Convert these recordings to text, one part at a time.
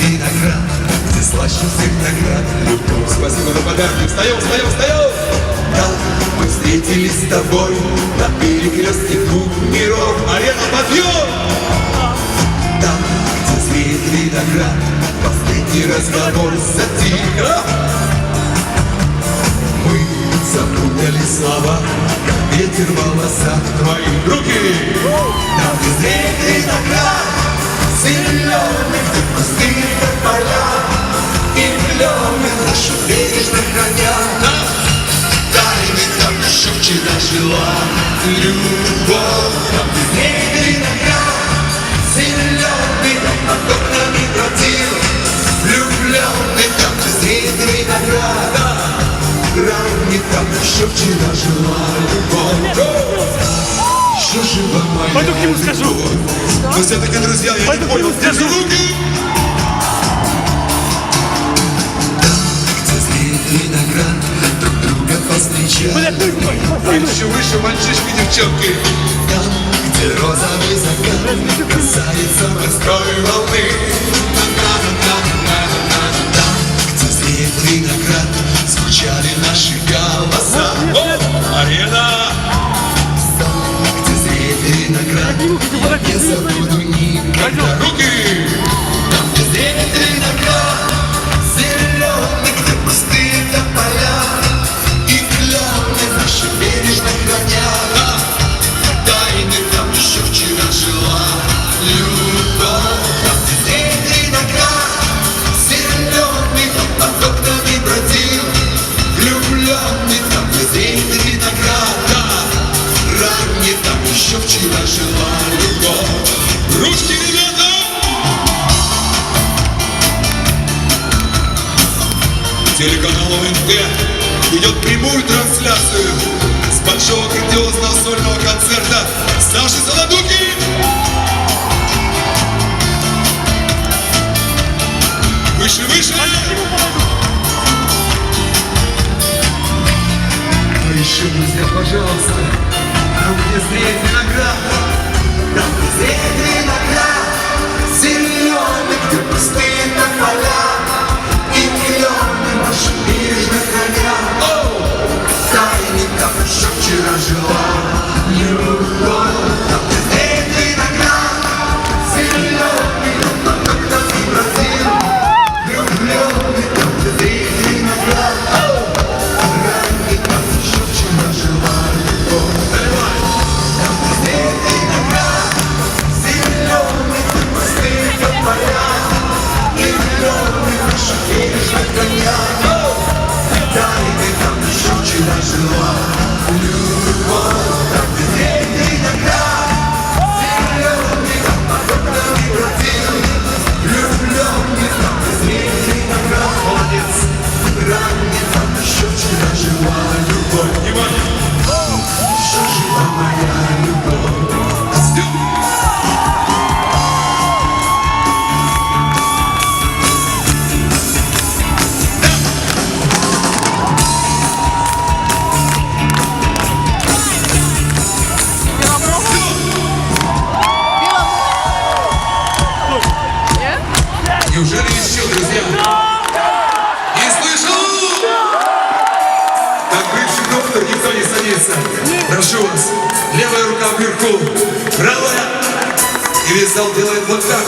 виноград, где слаще всех наград Любовь, спасибо за подарки, встаем, встаем, встаем! Там мы встретились с тобой на перекрестке двух миров Арена, подъем! Там, где зреет виноград, последний разговор затих Мы запутали слова, как ветер в волосах твоих Руки! Там, где зреет зеленый, где пустые поля И клены нашу бережно хранят Там, тайны, там еще вчера жила любовь Там, где зреет виноград, зеленый, там под окнами бродил Влюбленный, там, где зреет виноград Ранний, там еще вчера жила любовь Еще жива моя Пойду к нему скажу. Вы все-таки друзья, я Пойду не к понял, нему держи скажу. Ну, Еще выше мальчишки, девчонки. Там, где розовый закат Касается морской волны Телеканал ОНТ ведет прямую трансляцию с большого грандиозного сольного концерта Саши Солодуки. Выше, выше! А еще, друзья, пожалуйста, там, где зреет любовь. Садится. Прошу вас, левая рука вверху, правая. И весь зал делает вот так.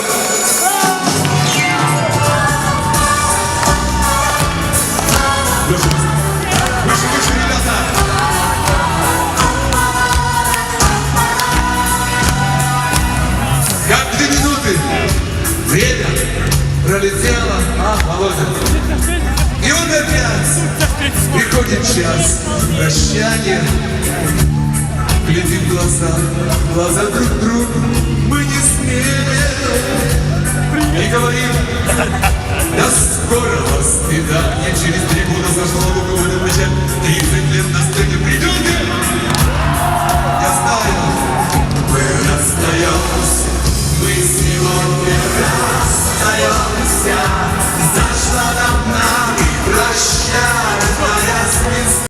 Выше, выше, выше, ребята. Как две минуты. Время пролетело, а, Володя? Опять приходит час прощания. Глядим глаза, глаза друг другу, мы не смеем. И говорим, до скорого свидания. Через три года зашло луковое начать. 30 лет на сцене придете.